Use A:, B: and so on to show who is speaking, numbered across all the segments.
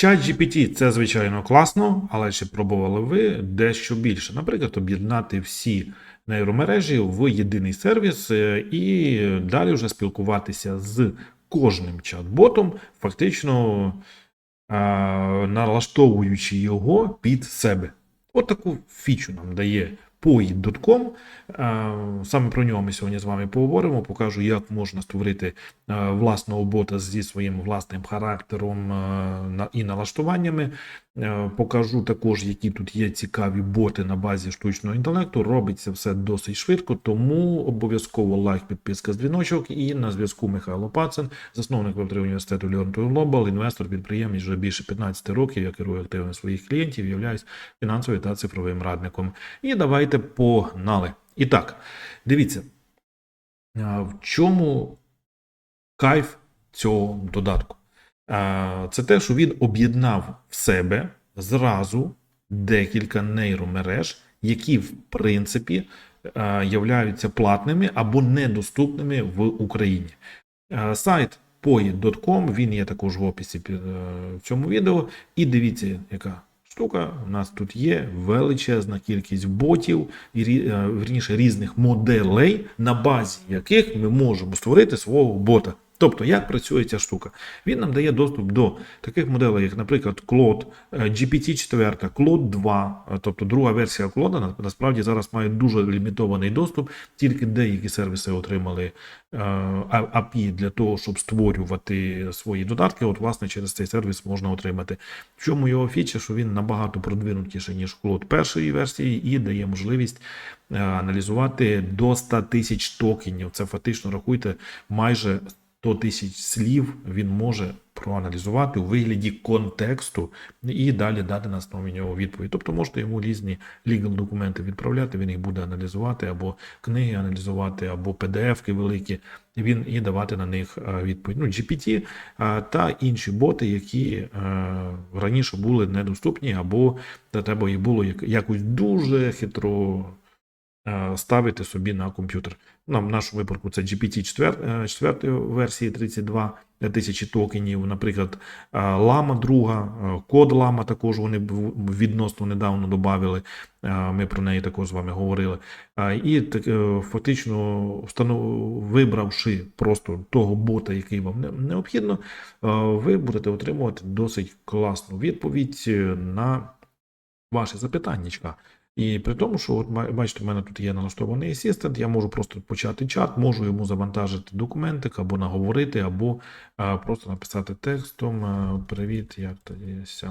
A: Чат GPT це звичайно класно, але чи пробували ви дещо більше. Наприклад, об'єднати всі нейромережі в єдиний сервіс е, і далі вже спілкуватися з кожним чат-ботом, фактично е, налаштовуючи його під себе. От таку фічу нам дає Poid.com. Е, Саме про нього ми сьогодні з вами поговоримо. Покажу, як можна створити е, власного бота зі своїм власним характером е, і налаштуваннями. Покажу також, які тут є цікаві боти на базі штучного інтелекту. Робиться все досить швидко, тому обов'язково лайк, підписка, з дзвіночок. І на зв'язку Михайло Пацин, засновник Web3 університету to Global, інвестор, підприємець вже більше 15 років. Я керую активами своїх клієнтів, являюсь фінансовим та цифровим радником. І давайте погнали. І так, дивіться, в чому кайф цього додатку? Це те, що він об'єднав в себе зразу декілька нейромереж, які в принципі являються платними або недоступними в Україні. Сайт poet.com, він є також в описі під е, цьому відео. І дивіться, яка штука. У нас тут є величезна кількість ботів, і е, вірніше різних моделей, на базі яких ми можемо створити свого бота. Тобто, як працює ця штука? Він нам дає доступ до таких моделей, як, наприклад, е, GPT-4, Claude 2, е, тобто друга версія на- насправді зараз має дуже лімітований доступ, тільки деякі сервіси отримали е, API для того, щоб створювати свої додатки. От, власне, через цей сервіс можна отримати. В чому його фіча, що він набагато продвинутіший, ніж Claude першої версії, і дає можливість е, аналізувати до 100 тисяч токенів. Це фактично рахуйте майже 100 тисяч слів він може проаналізувати у вигляді контексту і далі дати на основі нього відповідь. Тобто можете йому різні legal документи відправляти, він їх буде аналізувати, або книги аналізувати, або PDF-ки великі, і він і давати на них е, відповідь. Ну, GPT е, та інші боти, які е, раніше були недоступні, або для тебе їх було як- якось дуже хитро ставити собі на комп'ютер. Ну, в нашому випадку це GPT 4, 4 версії 32 тисячі токенів, наприклад, е, Лама друга, е, код Лама також вони відносно недавно додали. Ми про неї також з вами говорили. Е, І так, е, фактично вибравши просто того бота, який вам необхідно, е, ви будете отримувати досить класну відповідь е, на ваше запитаннячка. І при тому, що от бачите, в мене тут є налаштований асистент, я можу просто почати чат, можу йому завантажити документик або наговорити, або а, просто написати текстом Привіт, як ти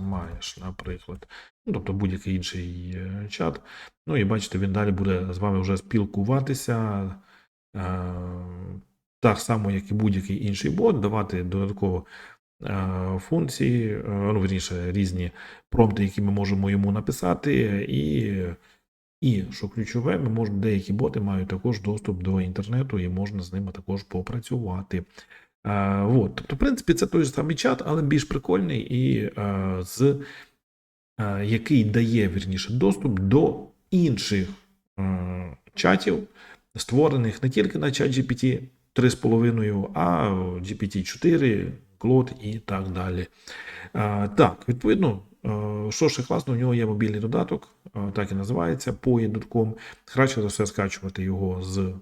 A: маєш, наприклад. Ну, тобто будь-який інший е, чат. Ну і бачите, він далі буде з вами вже спілкуватися. е, Так само, як і будь-який інший бот, давати додатково функції, е, ну, верніше, різні промпти, які ми можемо йому написати, і, і що ключове, ми можемо, деякі боти мають також доступ до інтернету, і можна з ними також попрацювати. Е, от. Тобто, в принципі, це той же самий чат, але більш прикольний, і е, з е, який дає вірніше доступ до інших е, чатів, створених не тільки на чат GPT 3,5, а GPT-4, Claude і так далі. Е, Так, відповідно, е, що ще класно, у нього є мобільний додаток, е, так і називається Poe.com. Краще за все скачувати його з е,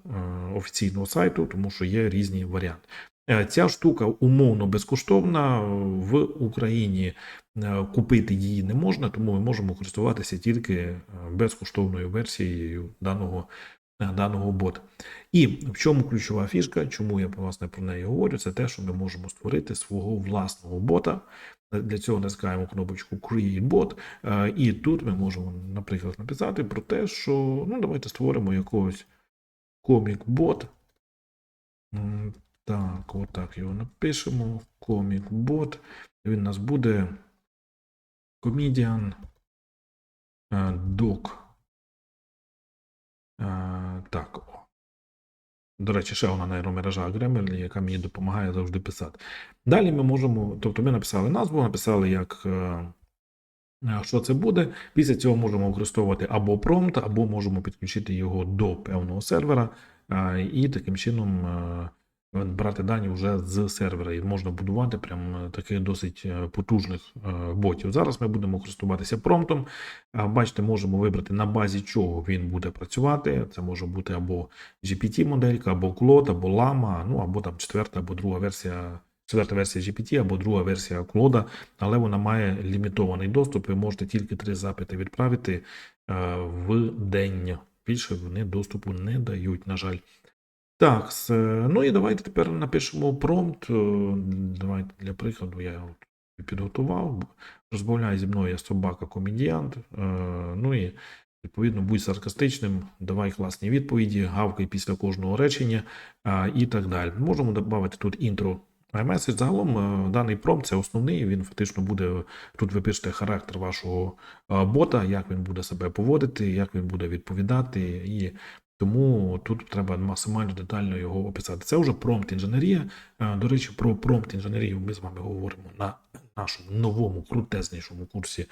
A: офіційного сайту, тому що є різні варіанти. Е, Ця штука умовно безкоштовна. В Україні е, купити її не можна, тому ми можемо користуватися тільки е, безкоштовною версією даного, е, даного бота. І в чому ключова фішка, чому я власне про неї говорю, це те, що ми можемо створити свого власного бота. Для цього натискаємо кнопочку Create Bot, е, і тут ми можемо, наприклад, написати про те, що ну, давайте створимо якогось комік-бот. Так, отак його напишемо. Комік-бот. Він у нас буде Comedian е, Doc. Так. До речі, ще одна нейромережа Grammarly, яка мені допомагає завжди писати. Далі ми можемо, тобто ми написали назву, написали, як, е, е, що це буде. Після цього можемо використовувати або промпт, або можемо підключити його до певного сервера е, і таким чином брати дані вже з сервера, і можна будувати прям е, таких досить е, потужних е, ботів. Зараз ми будемо користуватися промптом. Бачите, можемо вибрати на базі чого він буде працювати. Це може бути або GPT-моделька, або Claude, або Llama, ну або там четверта або друга версія. Четверта версія GPT або друга версія Claude, але вона має лімітований доступ. Ви можете тільки три запити відправити в день. Більше вони доступу не дають, на жаль. Так, е, ну і давайте тепер напишемо промпт. Е, Давайте для прикладу я його підготував. Розмовляє зі мною я собака комедіант. Е, Ну і відповідно будь саркастичним, давай класні відповіді, гавкай після кожного речення і так далі. Можемо додати тут інтро iMessage. Загалом е, даний промпт це основний. Він фактично буде тут. Ви пишете характер вашого е, бота, як він буде себе поводити, як він буде відповідати, і тому тут треба максимально детально його описати. Це вже промпт інженерія. Е, До речі, про промпт інженерію ми з вами говоримо на нашому новому крутезнішому курсі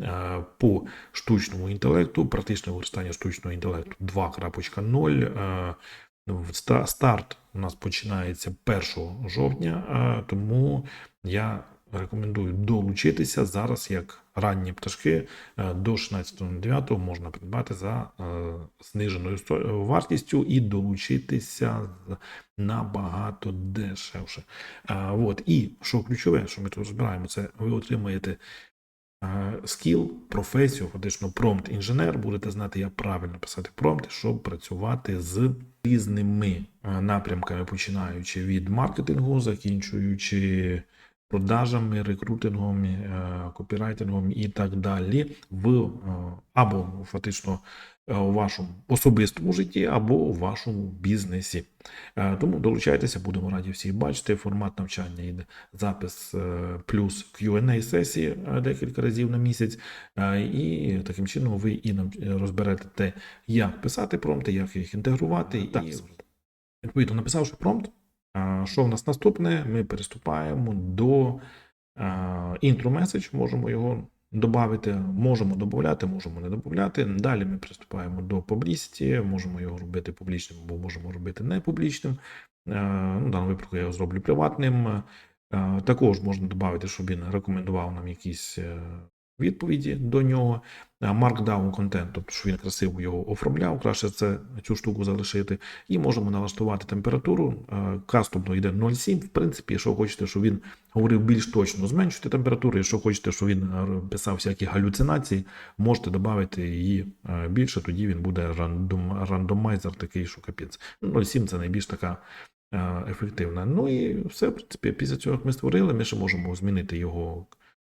A: е, по штучному інтелекту, практичне використання штучного інтелекту 2.0. Е, Старт у нас починається 1 жовтня, тому я рекомендую долучитися зараз, як ранні пташки е, до 16.09 можна придбати за е, зниженою вартістю і долучитися набагато дешевше. От. І що ключове, що ми тут розбираємо, це ви отримаєте е, скіл, професію, фактично промпт-інженер, будете знати, як правильно писати промпти, щоб працювати з різними е, напрямками, починаючи від маркетингу, закінчуючи продажами, рекрутингом, е, копірайтингом і так далі, в е, або фактично е, у вашому особистому житті, або у вашому бізнесі. Тому долучайтеся, будемо раді всіх бачити. Формат навчання йде запис плюс Q&A сесії декілька разів на місяць. І таким чином ви і нам розберете те, як писати промпти, як їх інтегрувати. І відповідно написавши промпт. Що в нас наступне? Ми переступаємо до інтро меседж, можемо його додати, можемо додати, можемо не додати. Далі ми приступаємо до publicity, можемо його робити публічним, або можемо робити не публічним. Ну, в даному випадку я його зроблю приватним. Також можна додати, щоб він рекомендував нам якісь е, відповіді до нього. Е, Markdown контент, тобто щоб він красиво його оформляв, краще це цю штуку залишити. І можемо налаштувати температуру. Е, Кастомно йде 0,7. В принципі, якщо хочете, щоб він говорив більш точно, зменшуйте температуру. Якщо хочете, щоб він е, писав всякі галюцинації, можете додати її більше, тоді він буде рандом, рандомайзер такий, що капець. Ну, 0,7 це найбільш така ефективна. Ну і все, в принципі, після цього, як ми створили, ми ще можемо змінити його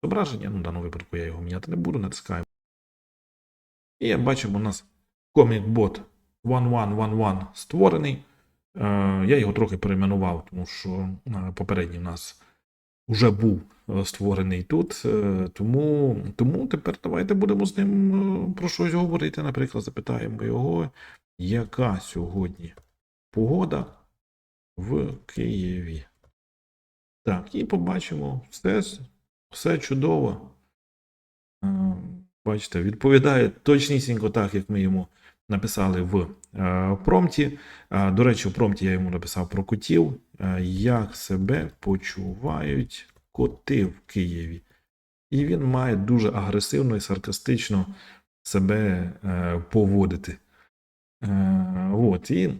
A: зображення. Ну, в даному випадку я його міняти не буду, натискаємо. І бачимо, у нас комік-бот 1111 створений. Е, Я його трохи перейменував, тому що е, попередній у нас вже був е, створений тут. Тому, тому тепер давайте будемо з ним про щось говорити. Наприклад, запитаємо його, яка сьогодні погода в Києві. Так, і побачимо все, все чудово. Е, Бачите, відповідає точнісінько так, як ми йому написали в е, промпті. Е, До речі, в промпті я йому написав про котів, як себе почувають коти в Києві. І він має дуже агресивно і саркастично себе поводити. От, і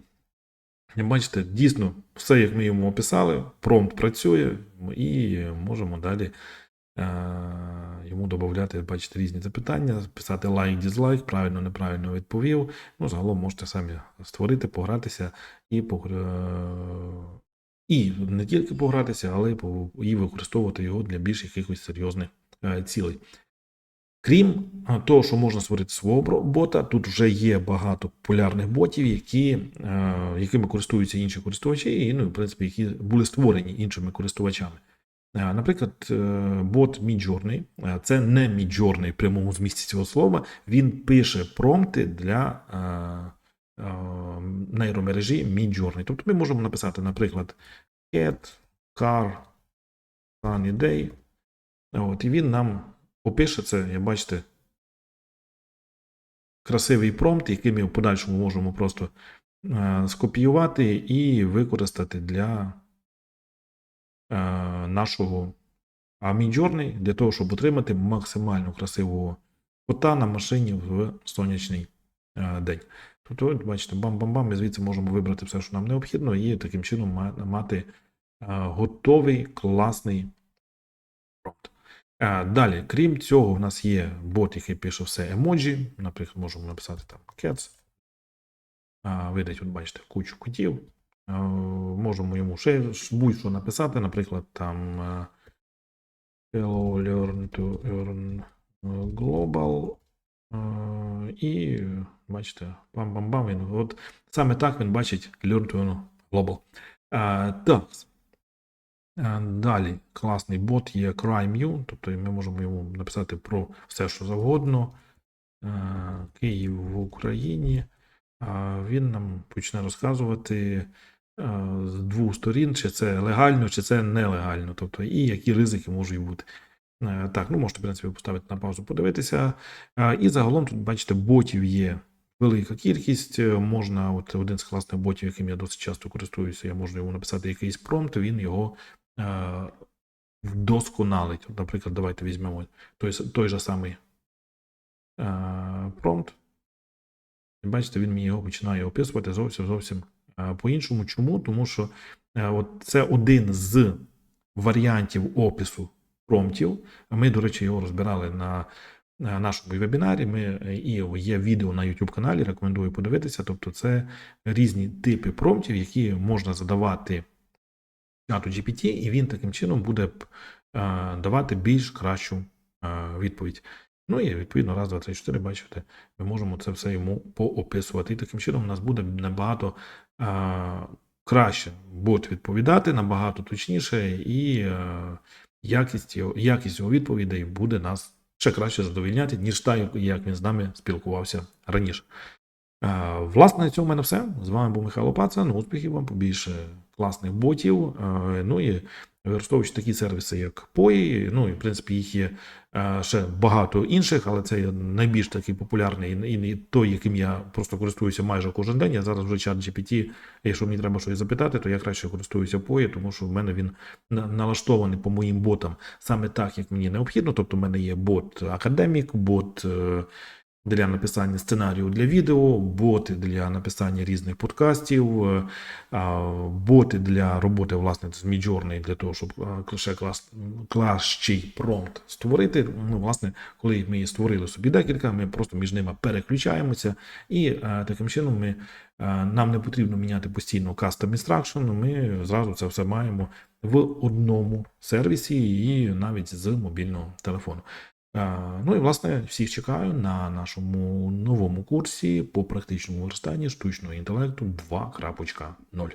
A: бачите, дійсно, все, як ми йому описали, промпт працює, і можемо далі йому додати, бачите, різні запитання, писати лайк, дізлайк, правильно, неправильно відповів. Ну, загалом можете самі створити, погратися і погра... і не тільки погратися, але і використовувати його для більш якихось серйозних е, цілей. Крім е, того, що можна створити свого бота, тут вже є багато популярних ботів, які, е, якими користуються інші користувачі, і, ну, в принципі, які були створені іншими користувачами. Е, Наприклад, е, бот Midjourney, е, це не Midjourney в прямому змісті цього слова. Він пише промпти для нейромережі Midjourney. Тобто ми можемо написати, наприклад, cat, car, sunny day. От, і він нам опише це, як бачите, красивий промпт, який ми в подальшому можемо просто скопіювати і використати для нашого Midjourney для того, щоб отримати максимально красивого кота на машині в сонячний е, день. Тобто, бачите, бам-бам-бам, ми звідси можемо вибрати все, що нам необхідно, і таким чином мати е, готовий класний промпт. Е, Далі, крім цього, в нас є бот, який пише все емоджі. Наприклад, можемо написати там cats. Е, Видать, от бачите, кучу котів. Е, Можемо йому ще будь-що написати, наприклад, там е, Hello, learn to earn е, global. І бачите, бам-бам-бам. Він, от саме так він бачить learn to earn global. Так. Далі класний бот є CryMU, тобто ми можемо йому написати про все, що завгодно. Київ в Україні. Він нам почне розказувати з двох сторін, чи це легально, чи це нелегально, тобто і які ризики можуть бути. Е, Так, ну можете, в принципі, поставити на паузу, подивитися. Е, І загалом тут, бачите, ботів є велика кількість. Е, Можна, от один з класних ботів, яким я досить часто користуюся, я можу йому написати якийсь промпт, він його е, вдосконалить. Наприклад, давайте візьмемо той, той же самий е, промпт. Бачите, він мені його починає описувати зовсім зовсім е, по-іншому. Чому? Тому що е, от це один з варіантів опису промптів. Ми, до речі, його розбирали на е, нашому вебінарі. Ми е, і є відео на YouTube каналі. Рекомендую подивитися. Тобто, це різні типи промптів, які можна задавати чату GPT, і він таким чином буде е, давати більш кращу е, відповідь. Ну і відповідно, раз, два, три, чотири, бачите, ми можемо це все йому поописувати. І таким чином у нас буде набагато е, краще бот відповідати, набагато точніше, і е, якість, його, якість його відповідей буде нас ще краще задовільняти, ніж та, як він з нами спілкувався раніше. Е, Власне, на цьому в мене все. З вами був Михайло Пацан. Успіхів вам побільше класних ботів. Е, Ну і використовуючи такі сервіси, як POI, ну і в принципі їх є е, ще багато інших, але це найбільш такий популярний і- той, яким я просто користуюся майже кожен день. Я зараз вже чат GPT, якщо мені треба щось запитати, то я краще користуюся POI, тому що в мене він налаштований по моїм ботам саме так, як мені необхідно. Тобто, в мене є бот академік, бот. Для написання сценарію для відео, боти для написання різних подкастів, е, боти для роботи власне з Midjourney для того, щоб е, ще кращий промпт створити. Ну, власне, коли ми створили собі декілька, ми просто між ними переключаємося, і е, таким чином ми, нам не потрібно міняти постійно custom instruction, Ми зразу це все маємо в одному сервісі і навіть з мобільного телефону. Е, Ну і власне всіх чекаю на нашому новому курсі по практичному використанні штучного інтелекту 2.0.